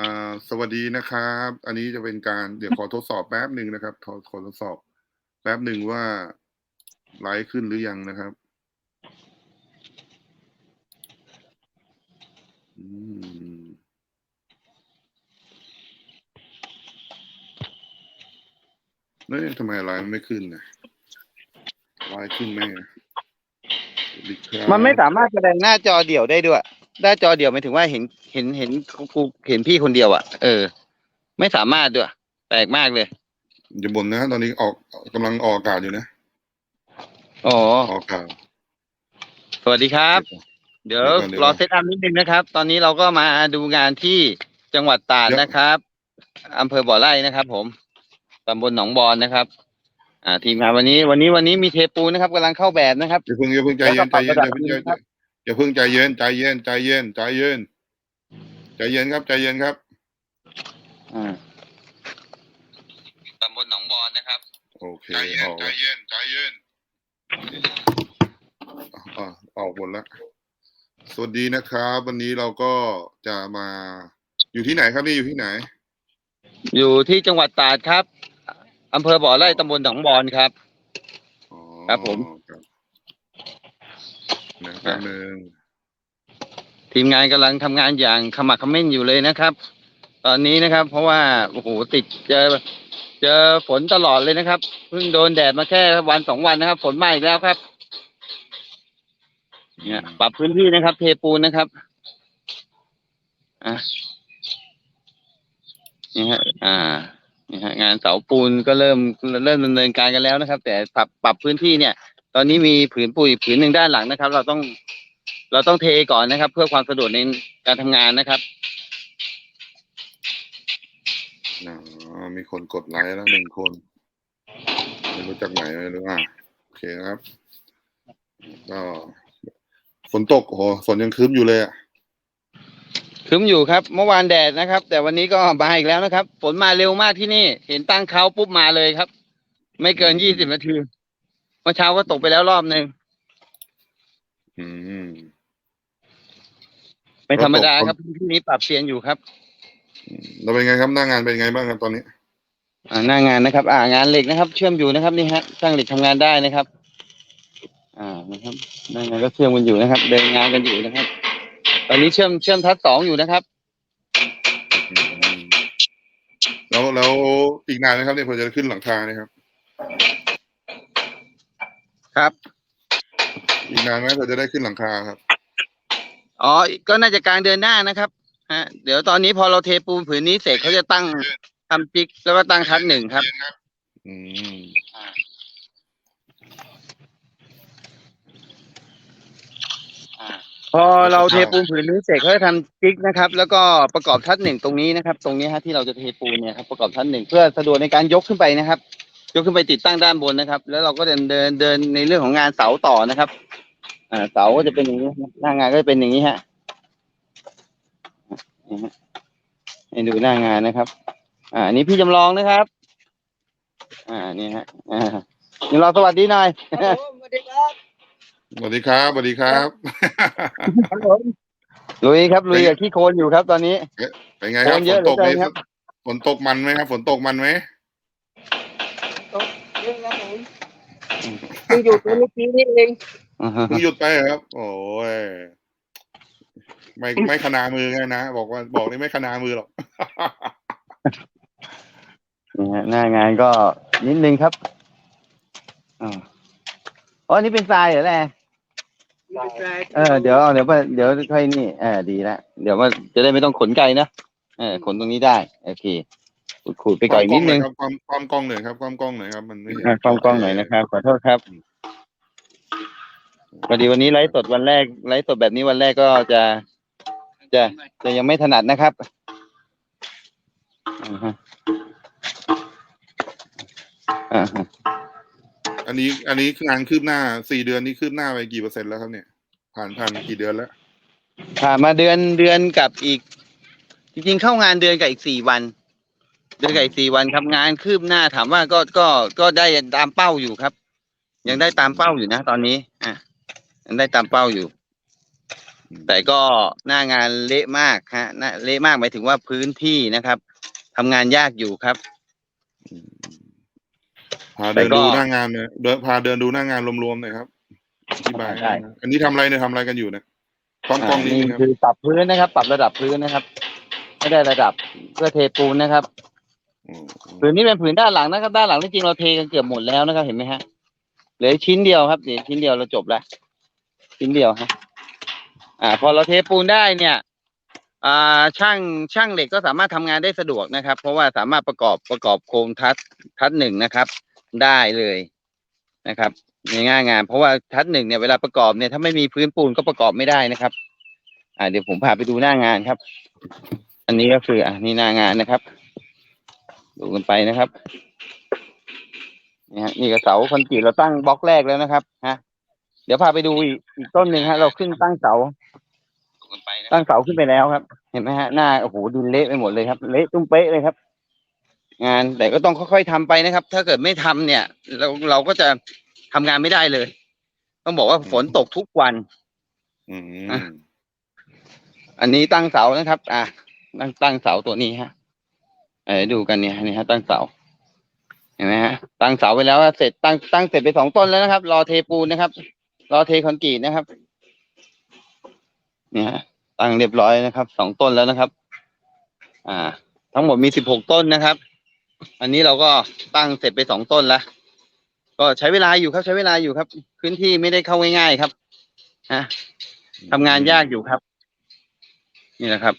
อ่าสวัสดีนะครับ อันนี้จะเป็นการเดี๋ยวขอทดสอบแป๊บหนึ่งนะครับขอขอทดสอบ แป๊บหนึ่งว่าไลฟ์ขึ้นหรือยังนะครับ อืมเนี่ยทำไมไลฟ์ไม่ขึ้นนะไลฟ์ขึ้นไหมมันไม่สามารถแสดงหน้าจอเดี่ยวได้ด้วย หน้าจอเดี่ยวหมายถึงว่าเห็นเห็นเห็นครูเห็นพี่คนเดียวอะ เออ ไม่สามารถด้วยแปลกมากเลย อย่าบ่นนะตอนนี้ออกกำลังออกอากาศอยู่นะอ๋อ ออกอากาศ สวัสดีครับ เดี๋ยวเดี๋ยวก่อนเดี๋ยวรก่ออนเซตอัพนิดนึงนะครับ ตอนนี้เราก็มาดูงานที่จังหวัดตราดเดี๋ยวนะครับอำเภอบ่อไร่นะครับ ผมตำบลหนองบอนนะครับ อ่า ทีมงานวันนี้วันนี้วันนี้มีเทปูนนะครับกำลังเข้าแบบนะครับ อย่าเพิ่งอย่าเพิ่งใจเย็นใจเย็นอย่าเพิ่งใจเย็น อย่าเพิ่งใจเย็นใจเย็นใจเย็นใจเย็นใจเย็นครับใจเย็นครับอ่าตำบลหนองบอนนะครับ โอเคออกใจเย็นใจเย็นอ่าออกหมดแล้วสวัสดีนะครับ วันนี้เราก็จะมาอยู่ที่ไหนครับนี่อยู่ที่ไหน อยู่ที่จังหวัดตราดครับอำเภอบ่อไร่ตำบลหนองบอนครับอ๋อครับผมครับ นะแป๊บนึงทีมงานกำลังทำงานอย่างขมักเขม้นอยู่เลยนะครับ ตอนนี้นะครับ เพราะว่าโอ้โหติดเจอเจอฝนตลอดเลยนะครับเพิ่งโดนแดดมาแค่วันสองวันนะครับ ฝนมาอีกแล้วครับ เนี่ย ปรับพื้นที่นะครับ เทปูนนะครับอะนี่ฮะอ่านี่ฮะงานเสาปูนก็เริ่มเริ่มดำเนินการกันแล้วนะครับ แต่ปรับปรับพื้นที่เนี่ย ตอนนี้มีผืนปุ๋ยผืนหนึ่งด้านหลังนะครับ เราต้องเราต้องเทก่อนนะครับ เพื่อความสะดวกในการทำงานนะครับอ๋อมีคนกดไลค์แล้วหนึ่งคน ไม่รู้จากไหนไม่รู้อะโอเคครับ ก็ฝนตกโอ้โหฝนยังครึ้มอยู่เลยอะครึ้มอยู่ครับ เมื่อวานแดดนะครับ แต่วันนี้ก็มาอีกแล้วนะครับ ฝนมาเร็วมากที่นี่ เห็นตั้งเขาปุ๊บมาเลยครับ ไม่เกินยี่สิบนาที เมื่อเช้าก็ตกไปแล้วรอบหนึ่งอืมไม่ธรรมดาแล้วตกครับพื้นที่นี้ปรับเปลี่ยนอยู่ครับแล้วเป็นไงครับหน้างานเป็นไงบ้างครับตอนนี้ อ่าหน้างานนะครับ อ่างานเหล็กนะครับ เชื่อมอยู่นะครับนี่ฮะช่างเหล็กทำงานได้นะครับ อ่านะครับหน้างานก็เชื่อมกันอยู่นะครับ เดินงานกันอยู่นะครับ ตอนนี้เชื่อมเชื่อมทัดสองอยู่นะครับอืมแล้วแล้วอีกนานไหมครับเนี่ยพอจะขึ้นหลังคาเนี่ยครับ ครับ อีกนานไหมพอจะได้ขึ้นหลังคาครับ อ๋อ ก็น่าจะกลางเดือนหน้านะครับฮะเดี๋ยวตอนนี้พอเราเทปูนผืนนี้เสร็จเขาจะตั้งทำจิกแล้วก็ตั้งทัดหนึ่งครับ อืมพอเราเทปูนผืนนี้เสร็จเขาจะทำจิกนะครับ แล้วก็ประกอบทัดหนึ่งตรงนี้นะครับ ตรงนี้ฮะที่เราจะเทปูนเนี่ยครับประกอบทัดหนึ่งเพื่อสะดวกในการยกขึ้นไปนะครับ ยกขึ้นไปติดตั้งด้านบนนะครับ แล้วเราก็เดินเดินเดินในเรื่องของงานเสาต่อนะครับ อ่า เสาก็จะเป็นอย่างนี้ครับหน้างานก็จะเป็นอย่างนี้ฮะนี่ฮะให้ดูหน้างานนะครับ อ่าอันนี้พี่จำลองนะครับ อ่านี่ฮะ อ่าจำลองสวัสดีหน่อยครับผมสวัสดีครับสวัสดีครับสวัสดีครับครับผมลุยครับลุยกับขี้โคลนอยู่ครับตอนนี้ เป็นไงครับโอนฝเยอะนตกเหลืไหมอเกินครับฝนตกมันไหมครับ ฝนตกมันไหม ตกเรื่องครับผมเพิ่งอยู่ตัวเมื่อกี้นี่เองอ่าฮะเพิ่งหยุดไปเหรอครับ โอ้ยไม่ไม่ขนามือไงนะบอกว่าบอกนี่ไม่ขนามือหรอกนี่ฮะหน้างานก็นิดนึงครับอ่าอ๋ออันนี้เป็นทรายเหรอแหละเออเดี๋ยวเดี๋ยวเดี๋ยวค่อยนี่เออดีละเดี๋ยวว่าจะได้ไม่ต้องขนไกลนะเออขนตรงนี้ได้ โอเค ขูดๆไปก่อนอีกนิดนึงความความกล้องหน่อยครับความกล้องหน่อยครับมันไม่เห็นอะกล้องกล้องหน่อยนะครับขอโทษครับพอดีวันนี้ไลฟ์สดวันแรกไลฟ์สดแบบนี้วันแรกก็จะ จะจะยังไม่ถนัดนะครับอ่าฮะอ่าฮะอันนี้ อันนี้งานคืบหน้าสี่เดือนนี้คืบหน้าไปกี่เปอร์เซ็นต์แล้วครับเนี่ย ผ่านผ่านกี่เดือนแล้วผ่านมาเดือนเดือนกับอีก จริงๆเข้างานเดือนกับอีกสี่วันเดือนกับอีกสี่วันครับงานคืบหน้าถามว่าก็ก็ก็ได้ตามเป้าอยู่ครับ ยังได้ตามเป้าอยู่นะ ตอนนี้ อะยังได้ตามเป้าอยู่ แต่ก็หน้างานเละมากฮะหน้าเละมากหมายถึงว่าพื้นที่นะครับทำงานยากอยู่ครับพาแต่เดินก็ดูหน้างานเนี่ยเดินพาเดินดูหน้างานรวมๆหน่อยครับอธิบายได้อันนี้ทำอะไรเนี่ยทำอะไรกันอยู่เนี่ยกล้องกล้องอ่านี้นี่นะครับคือปรับพื้นนะครับ ปรับระดับพื้นนะครับ ไม่ได้ระดับเพื่อเทปูนนะครับม ผืนนี้เป็นผืนด้านหลังนะครับ ด้านหลังที่จริงเราเทกันเกือบหมดแล้วนะครับ เห็นไหมฮะเหลือชิ้นเดียวครับเดี๋ยวชิ้นเดียวเราจบแล้วชิ้นเดียวฮะอ่า พอเราเทปูนได้เนี่ย อ่าช่างช่างเหล็กก็สามารถทำงานได้สะดวกนะครับ เพราะว่าสามารถประกอบประกอบโครงทัศทัศหนึ่งนะครับ ได้เลยนะครับในง่ายงาน เพราะว่าทัศหนึ่งเนี่ยเวลาประกอบเนี่ยถ้าไม่มีพื้นปูนก็ประกอบไม่ได้นะครับ อ่า เดี๋ยวผมพาไปดูหน้างานครับ อันนี้ก็คืออ่านี่หน้างานนะครับ ดูกันไปนะครับนี่ฮะนี่ก็เสาคอนกรีตเราตั้งบล็อกแรกแล้วนะครับฮะเดี๋ยวพาไปดูอีกอีกต้นหนึ่งฮะ เราขึ้นตั้งเสาตั้งเสาขึ้นไปแล้วครับ เห็นไหมฮะหน้าโอ้โหดินเละไปหมดเลยครับ เละตุ้มเป๊ะเลยครับ งานแต่ก็ต้องค่อยๆทำไปนะครับ ถ้าเกิดไม่ทำเนี่ย เราเราก็จะทำงานไม่ได้เลย ต้องบอกว่าฝนตกทุกวันอืมอะอันนี้ตั้งเสานะครับ อะตั้งตั้งเสาตัวนี้ฮะ เออดูกันเนี่ยนี่ฮะตั้งเสาเห็นไหมฮะตั้งเสาไปแล้วเสร็จตั้งตั้งเสร็จไปสองต้นแล้วนะครับ รอเทปูนนะครับ รอเทคอนกรีตนะครับเนี่ยฮะตั้งเรียบร้อยนะครับสองต้นแล้วนะครับ อ่า ทั้งหมดมีสิบหกต้นนะครับ อันนี้เราก็ตั้งเสร็จไปสองต้นแล้วก็ใช้เวลาอยู่ครับใช้เวลาอยู่ครับ พื้นที่ไม่ได้เข้าง่ายๆครับฮะทำงานยากอยู่ครับ นี่แหละครับ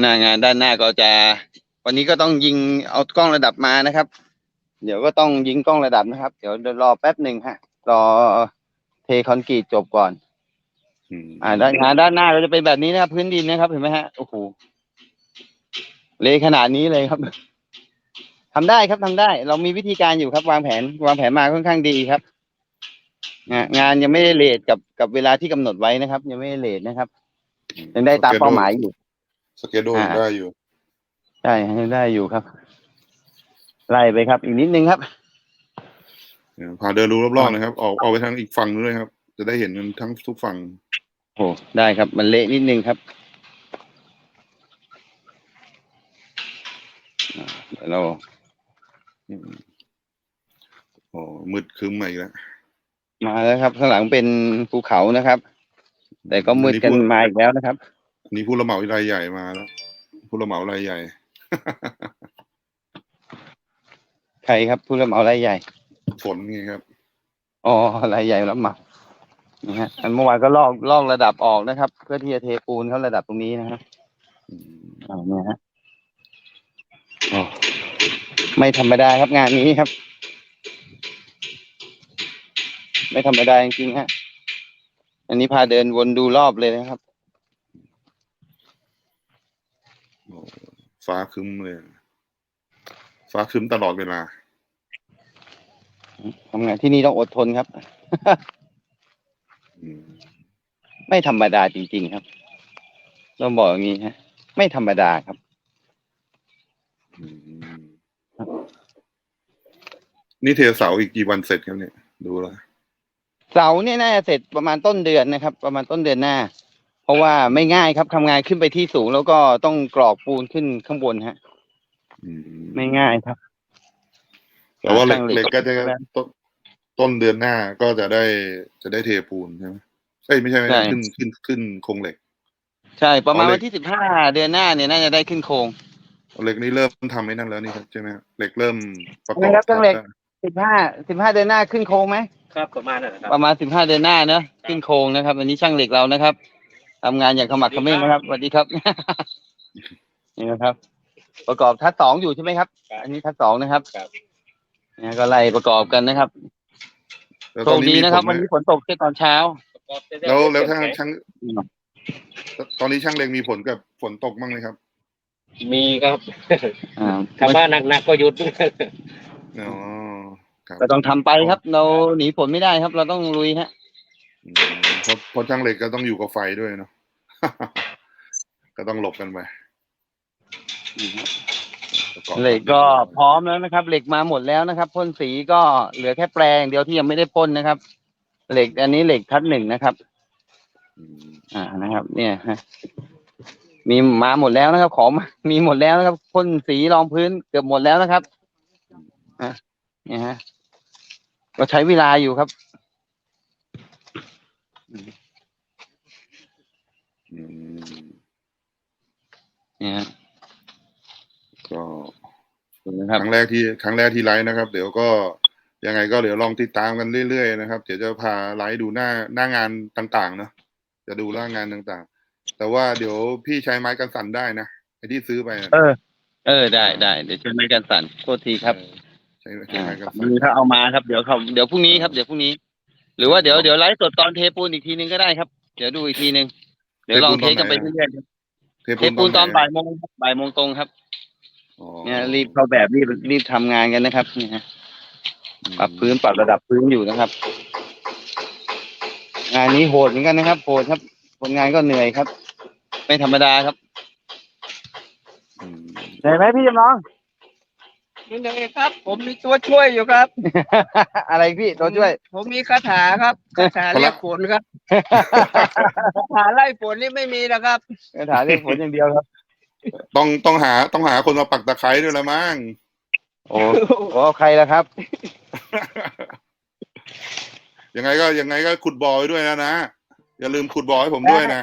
หน้างานด้านหน้าก็จะ วันนี้ก็ต้องยิงเอากล้องระดับมานะครับ เดี๋ยวก็ต้องยิงกล้องระดับนะครับ เดี๋ยวเดี๋ยวรอแป๊บหนึ่งฮะรอเทคอนกรีตจบก่อนอืมอ่าด้านงานด้านหน้าก็จะเป็นแบบนี้นะครับ พื้นดินนะครับ เห็นไหมฮะโอ้โหเละขนาดนี้เลยครับทำได้ครับทำได้ เรามีวิธีการอยู่ครับวางแผน วางแผนมาค่อนข้างดีครับงานงานยังไม่ได้เลทกับกับเวลาที่กำหนดไว้นะครับ ยังไม่ได้เลทนะครับยังได้ตามเป้าหมายอยู่ สเกจโดอ่าได้อยู่ ใช่ยังได้อยู่ครับ ไล่ไปครับ อีกนิดนึงครับเนี่ยพาเดินดูรอบๆนะครับออกออกไปทางอีกฝั่งนึงด้วยครับ จะได้เห็นกันทั้งทุกฝั่งโอ้ได้ครับ มันเละนิดนึงครับอ่าเดี๋ยวเราอืมโอ้มืดครึ้มมาอีกแล้วมาแล้วครับข้างหลังเป็นภูเขานะครับ แต่ก็มืดกันมาอีกแล้วนะครับอั นนี้ผู้รับเหมารายใหญ่มาแล้วผู้รับเหมารายใหญ่ ใครครับผู้รับเหมารายใหญ่ ฝนไงครับ อ๋อรายใหญ่รับเหมานะฮะอันเมื่อวานก็ลอกลอกระดับออกนะครับ เพื่อที่จะเทปูนเข้าระดับตรงนี้นะครับอืมอ่าเนี่ยฮะโอ้ไม่ธรรมดาครับงานนี้ครับ ไม่ธรรมดาจริงๆฮะ อันนี้พาเดินวนดูรอบเลยนะครับ โอ้ ฟ้าครึ้มเลย ฟ้าครึ้มตลอดเวลาทำงานที่นี่ต้องอดทนครับอืมไม่ธรรมดาจริง ๆ ครับต้องบอกอย่างนี้ฮะ ไม่ธรรมดาครับอืมนี่เทเสาอีกกี่วันเสร็จครับเนี่ย ดูแลวเสาเนี่ยน่าจะเสร็จประมาณต้นเดือนนะครับ ประมาณต้นเดือนหน้า เพราะว่าไม่ง่ายครับทำงานขึ้นไปที่สูง แล้วก็ต้องกรอกปูนขึ้นข้างบนฮะ อืมไม่ง่ายครับ แต่ว่าเหล็กช่างเหล็กเหล็กก็จะก็ได้ต้นต้นเดือนหน้าก็จะได้จะได้เทปูนใช่ไหมเอ้ยไม่ใช่ไม่ใช่ ใช่ขึ้นขึ้นขึ้นโครงเหล็ก ใช่ ประมาณอ๋อเหล็วักนที่สิบห้าเดือนหน้าเนี่ยน่าจะได้ขึ้นโครง เหล็กนี่เริ่มทำไม่นั่นแล้วนี่ครับใช่ไหมครับเหล็กเริ่มประกอบนะครับเครื่องเหล็กได้สิบห้าสิบห้าเดือนหน้าขึ้นโครงไหม ครับประมาณนั้นนะครับ ประมาณสิบห้าเดือนหน้าเนอะขึ้นโครงนะครับ อันนี้ช่างเหล็กเรานะครับ ทำงานอย่างขมักเขม้นนะครับสวัสดีครับ นี่นะครับ ประกอบทัศสองอยู่ใช่ไหมครับ อันนี้ทัศสองนะครับครับเนี่ยก็ไล่ประกอบกันนะครับแล้วโชตอนคนี้ดีมีนะครับผลวันไหมนี้ฝนตกแค่ตอนเช้า แล้วแล้วถ้าช่างอืมตอนนี้ช่างเหล็กมีผลกับฝนตกบ้างไหมครับ มีครับอ่าถ้าว่าหนักๆก็หยุดอ๋อครับก็ต้องทำไปครับ เราหนีฝนไม่ได้ครับ เราต้องลุยฮะอืมเพราะเพราะช่างเหล็กก็ต้องอยู่กับไฟด้วยเนาะ ก็ต้องหลบกันไปประอบเหล็กก็พร้อมแล้วนะครับ เหล็กมาหมดแล้วนะครับพ่นสีก็เหลือแค่แปลงเดียวที่ยังไม่ได้พ่นนะครับ เหล็กอันนี้เหล็กทัดหนึ่งนะครับอืมอ่านะครับ เนี่ยฮะมีมาหมดแล้วนะครับ ของมามีหมดแล้วนะครับพ่นสีรองพื้นเกือบหมดแล้วนะครับอะเนี่ยฮะก็ใช้เวลาอยู่ครับอืม เนี่ยฮะก็ดูนะคครับรั้งแรกที่ครั้งแรกที่ไลฟ์นะครับ เดี๋ยวก็ยังไงก็เดี๋ยวลองติดตามกันเรื่อยๆนะครับ เดี๋ยวจะพาไลฟ์ดูหน้าหน้างานต่างๆเนอะจะดูหน้างานต่างๆ แต่ว่าเดี๋ยวพี่ใช้ไม้กันสั่นได้นะไอ้ที่ซื้อไปน่ะเออ เออได้ได้เดี๋ยวช่วยไม่กันสั่นโทษทีครับใช้ใช้อ่าไม้กันสั่นมีถ้าเอามาครับเดี๋ยวเขาเดี๋ยวพรุ่งนี้ครับเดี๋ยวพรุ่งนี้ หรือว่าเดี๋ยวเดี๋ยวไลฟ์สดตอนเทปูนอีกทีนึงก็ได้ครับ เดี๋ยวดูอีกทีนึง เดี๋ยวลองเทสกันไปเรื่อยๆเทเทปูนตอนไหบ่ายโมงครับบ่ายโมงตรงครับอ๋อเนี่ยรีบเข้าแบบรีบรีบทำงานกันนะครับเนี่ยฮะอืมปรับพื้นปรับระดับพื้นอยู่นะครับ งานนี้โหดเหมือนกันนะครับโหดครับคนงานก็เหนื่อยครับ ไม่ธรรมดาครับอืมเหนื่อยไหมพี่จำลอง นี่เลยครับ ผมมีตัวช่วยอยู่ครับ อะไรพี่ตัวช่วย ผมมีคาถาครับคาถาเรียกฝนครับคาถาไล่ฝนนี่ไม่มีนะครับคาถาเรียกฝนอย่างเดียวครับ ต้องต้องหาต้องหาคนมาปักตะไคร้ด้วยละมั้งโอ้โหใครล่ะครับ ยังไงก็ยังไงก็ขุดบ่อไว้ด้วยนะนะ อย่าลืมขุดบ่อให้ผมด้วยนะ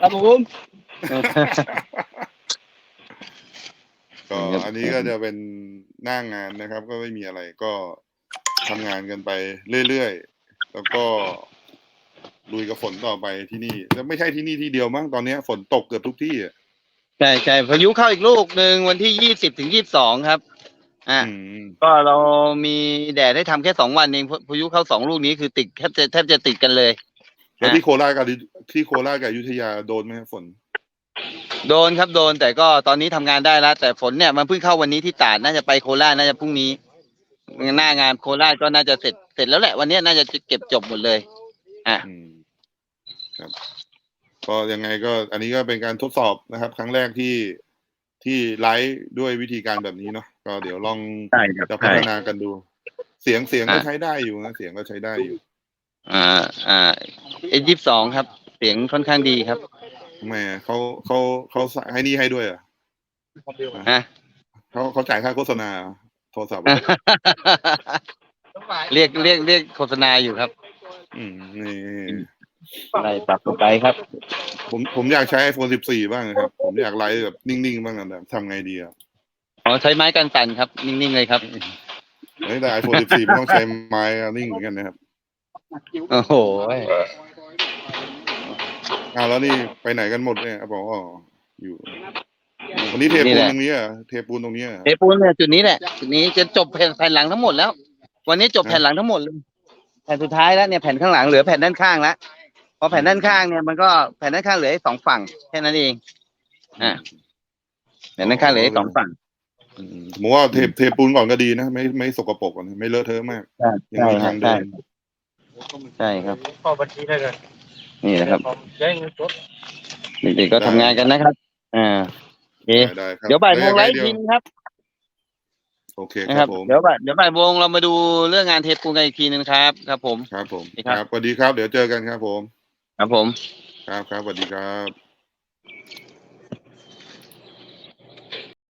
ครับผม ก็ครับอันนี้ก็จะเป็นหน้างานนะครับ ก็ไม่มีอะไรก็ทำงานกันไปเรื่อยๆ แล้วก็ลุยกับฝนต่อไปที่นี่แล้วไม่ใช่ที่นี่ที่เดียวมั้งตอนเนี้ยฝนตกเกือบทุกที่อะใช่ใช่พายุเข้าอีกลูกหนึ่งวันที่ยี่สิบถึงยี่สิบสองครับ อ่า อืมก็เรามีแดดให้ทำแค่สองวันเองพพายุเข้าสองลูกนี้คือติดแทบจะแทบจะติดกันเลย แล้วที่โคราชกับที่โคราชกับอยุธยาโดนไหมครับฝน โดนครับโดนแต่ก็ตอนนี้ทำงานได้แล้ว แต่ฝนเนี่ยมันเพิ่งเข้าวันนี้ที่ตราดน่าจะไปโคราชน่าจะพรุ่งนี้หน้างานโคราชก็น่าจะเสร็จเสร็จแล้วแหละ วันนี้น่าจะเก็บจบหมดเลย อะอืมครับก็ยังไงก็อันนี้ก็เป็นการทดสอบนะครับ ครั้งแรกที่ที่ไลฟ์ด้วยวิธีการแบบนี้เนาะก็เดี๋ยวลองใช่ครับจะพัใช่ฒนากันดู เสียงเสียงก็อะใช้ได้อยู่นะเสียงก็ใช้ได้อยู่ อ่า อ่าเอยี่สิบสองครับ เสียงค่อนข้างดีครับ แหมเขาเขาเขาให้นี่ให้ด้วยเหรอะฮะเขาเขาจ่ายค่าโฆษณาโทรศัพท์เรียกเรียกเรียกโฆษณาอยู่ครับอืมนี่ได้ปรับลงไปครับ ผมผมอยากใช้ iPhone 14 บ้างนะครับ ผมอยากไลฟ์แบบนิ่งๆ บ้างนะทำไงดีอะอ๋อใช้ไม้กันสั่นครับ นิ่งๆเลยครับเฮ้ยแต่ iPhone 14ไม่ต้องใช้ไม้อะนิ่งเหมือนกันนะครับ โอ้โห อ้าวแล้วนี่ไปไหนกันหมดเนี่ยบอกอ๋ออยู่ วันนี้เทนี่ปูนแหละตรงนี้เหรอะเทปูนตรงนี้เหรอเทปูนเนี่ยจุดนี้แหละจุดนี้จะจบแผ่นแผ่นหลังทั้งหมดแล้ว วันนี้จบแผ่นหลังทั้งหมดเลยแผ่นสุดท้ายแล้วเนี่ยแผ่นข้างหลังเหลือแผ่นด้านข้างแล้วพอแผ่นด้านข้างเนี่ยมันก็แผ่นด้านข้างเหลือให้สองฝั่งแค่นั้นเองอะแผ่นด้านข้างเหลือให้สองฝั่งอืมผมว่าเทเทปูนก่อนก็ดีนะไม่ไม่สกปรกอะนะไม่เลอะเทอะมากใช่ยังใช่มีครัทาบงใช่เดินใช่ครับเข้าบัญชีได้เลย นี่แหละครับผมแจ้งเงินสดเด็กๆก็ทำงานกันนะครับ อ่าโอเคได้ได้ครับเดี๋ยวบ่ายโมงไลฟ์เดี๋ทียวนึงครับ โอเคนะคครัรับบผมเดี๋ยวบ่ายเดี๋ยวบ่ายโมงเรามาดูเรื่องงานเทปปูนกันอีกทีนึงครับ ครับผม ครับผมครับครับสวัสดีครับ เดี๋ยวเจอกันครับผม ครับผม ครับครับสวัสดีครับ